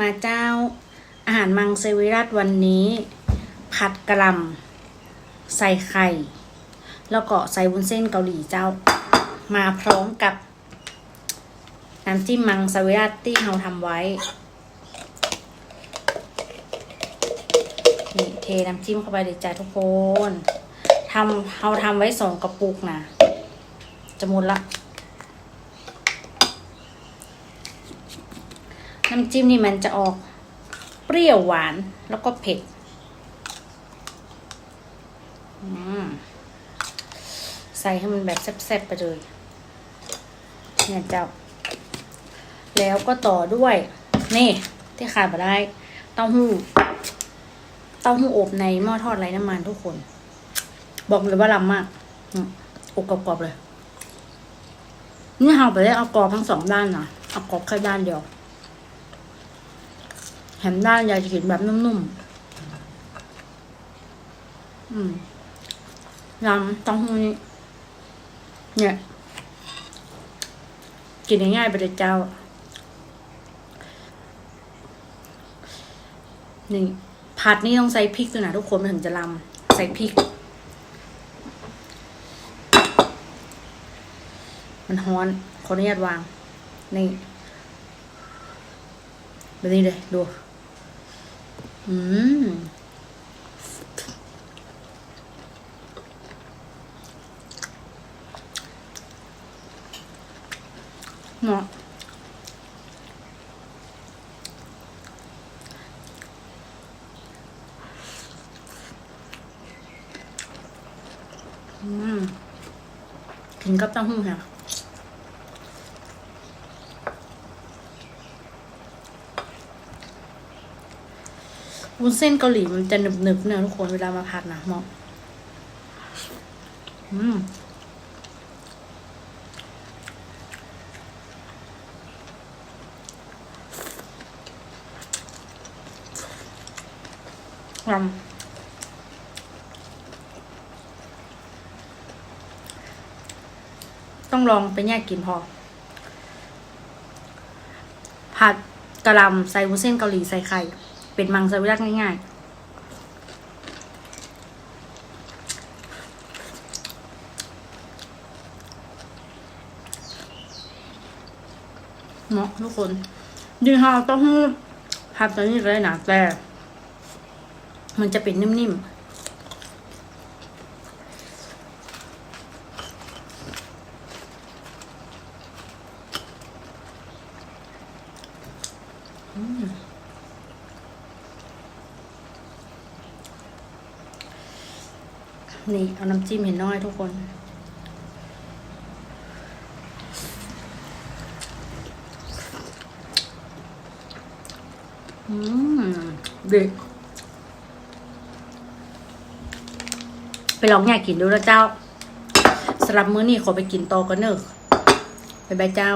มาเจ้าอาหารมังสวิรัตวันนี้ ผัดกระลำใส่ไข่ แล้วก็ใส่วุ้นเส้นเกาหลีเจ้า มาพร้อมกับน้ำจิ้มมังสวิรัตที่เราทำไว้นี่เทน้ำจิ้มเข้าไปเลยจ้าทุกคนทำเราทำไว้สองกระปุกนะจะหมดละ น้ำจิ้มนี่มันจะออกเปรี้ยวหวานแล้วก็เผ็ดใส่ให้มันแบบแซ่บๆไปเลยเนี่ยเจ้า แล้วก็ต่อด้วย นี่ ที่ขาดมาได้เต้าหู้เต้าหู้อบในหม้อทอดไร้น้ำมันทุกคน บอกเลยว่าล้ำมากอืมอบกรอบๆเลย นี่เราไปได้เอากรอบทั้งสองด้านนะเอากรอบแค่ด้านเดียว แถมด้านอยากจะกินแบบนุ่มๆ อืมยำต้าหู้นี่เนี่ย กินง่ายๆไปเลยเจ้า นี่ผัดนี่ต้องใส่พริกด้วยนะทุกคนมันถึงจะลำใส่พริก มันฮ้อนขออนุญาตวาง นี่แบบนี้เลยดู อืมเนาะอืมกินกับเต้าหู้ค่ะ วุ้นเส้นเกาหลีมันจะหนึบหนึบๆเนี่ยทุกคนเวลามาผัดนะเหมาะอืมลำต้องลองไปแยกกินพอ ผัดกะหล่ำใส่วุ้นเส้นเกาหลีใส่ไข่ เป็นมังสวิรัตง่ายๆเนาะทุกคนดีค่ะต้องผัดตัวนี้เลยนะแต่ มันจะเป็นนิ่มๆอืม นี่ เอาน้ำจิ้มเห็นน้อยทุกคน อืมเด็กไปลองอยากกินดูแล้วเจ้าสำหรับมื้อนี้ขอไปกินโตอกันเนอะบ๊ายบายเจ้า